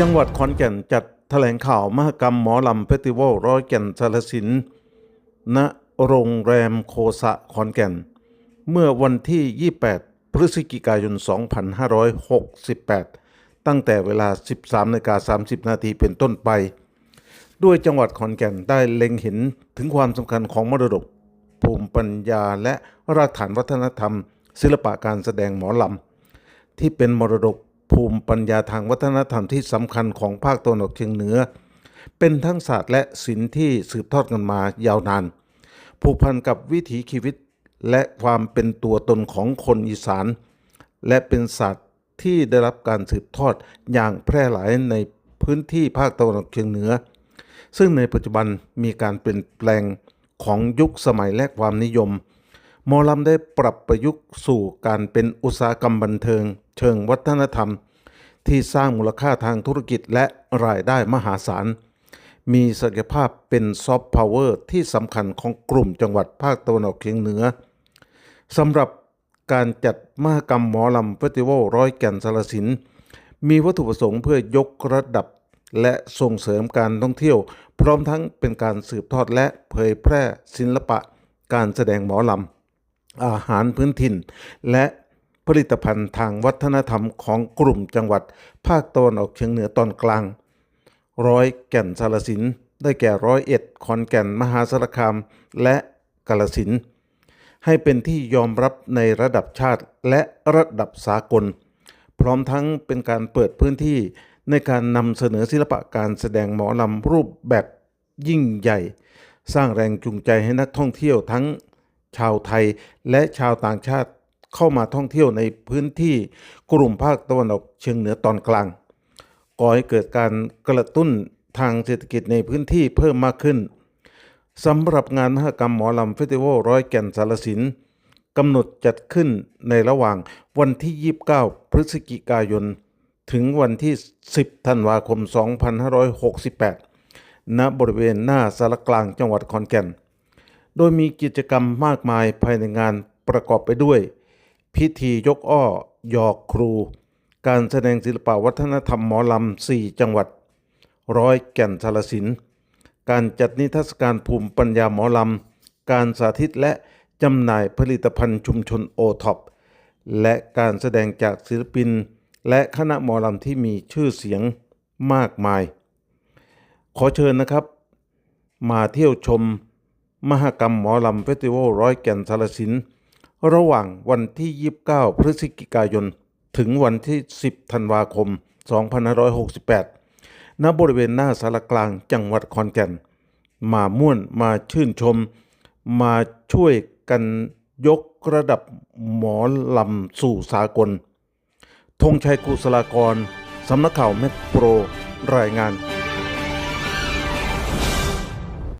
จังหวัดขอนแก่นจัดแถลงข่าวมหกรรมหมอลำเฟสติวัลร้อยแก่นสารสิน ณ โรงแรมโคสะขอนแก่น เมื่อวันที่ 28 พฤศจิกายน 2568 ตั้งแต่เวลา 13นกา30 นาทีเป็นต้นไป ด้วยจังหวัดขอนแก่นได้เล็งเห็นถึงความสำคัญของมรดก ภูมิปัญญาและรากฐานวัฒนธรรม ศิลปะการแสดงหมอลำที่เป็นมรดก ภูมิปัญญาทางวัฒนธรรมที่สำคัญของภาคตะวันออกเฉียงเหนือ เป็นทั้งศาสตร์และศิลป์ที่สืบทอดกันมายาวนาน ผูกพันกับวิถีชีวิตและความเป็นตัวตนของคนอีสาน และเป็นศาสตร์ที่ได้รับการสืบทอดอย่างแพร่หลายในพื้นที่ภาคตะวันออกเฉียงเหนือ ซึ่งในปัจจุบันมีการเปลี่ยนแปลงของยุคสมัยและความนิยมมอลำได้ปรับประยุกต์สู่การเป็นอุตสาหกรรมบันเทิง เชิงวัฒนธรรม ที่สร้างมูลค่าทางธุรกิจและรายได้มหาศาล มีศักยภาพเป็นซอฟต์พาวเวอร์ที่สำคัญของกลุ่มจังหวัดภาคตะวันออกเฉียงเหนือสำหรับการจัดมหกรรมหมอลำเฟสติวัลร้อยแก่นสารสิน มีวัตถุประสงค์เพื่อยกระดับและส่งเสริมการท่องเที่ยว พร้อมทั้งเป็นการสืบทอดและเผยแพร่ศิลปะ การแสดงหมอลำอาหารพื้นถิ่น และ ผลิตภัณฑ์ทางวัฒนธรรมของกลุ่มจังหวัด ภาคตะวันออกเฉียงเหนือตอนกลาง ร้อยแก่นสารสิน ได้แก่ร้อยเอ็ดขอนแก่นมหาสารคาม และกาลสิน ให้เป็นที่ยอมรับในระดับชาติและระดับสากล พร้อมทั้งเป็นการเปิดพื้นที่ในการนำเสนอศิลปะการแสดงหมอลำรูปแบบยิ่งใหญ่ สร้างแรงจูงใจให้นักท่องเที่ยวทั้งชาวไทยและชาวต่างชาติ เข้ามาท่องเที่ยวในพื้นที่กลุ่มภาคตะวันออกเฉียงเหนือตอนกลาง ก่อให้เกิดการกระตุ้นทางเศรษฐกิจในพื้นที่เพิ่มมากขึ้นสำหรับงานมหกรรมหมอลำเฟสติวัลร้อยแก่นสารสินกำหนดจัดขึ้นในระหว่างวันที่ 29 พฤศจิกายน ถึงวันที่ 10 ธันวาคม 2568 ณ บริเวณหน้าสารกลางจังหวัดขอนแก่น โดยมีกิจกรรมมากมายภายในงานประกอบไปด้วย พิธียกอ้อ หยอกครู การแสดงศิลปวัฒนธรรมหมอลำสี่จังหวัด ร้อยแก่นสารสิน การจัดนิทรรศการภูมิปัญญาหมอลำ การสาธิตและจำหน่ายผลิตภัณฑ์ชุมชนโอท็อป และการแสดงจากศิลปิน และคณะหมอลำที่มีชื่อเสียงมากมาย ขอเชิญนะครับ มาเที่ยวชม มหกรรมหมอลำเฟสติวัลร้อยแก่นสารสิน ระหว่างวันที่ 29 พฤศจิกายน ถึงวันที่ 10 ธันวาคม 2568 ณ บริเวณหน้าสารกลางจังหวัดขอนแก่น มาม่วนมาชื่นชม มาช่วยกันยกระดับหมอลำสู่สากลธงชัยกุศลากร สำนักข่าวแมกโปร รายงาน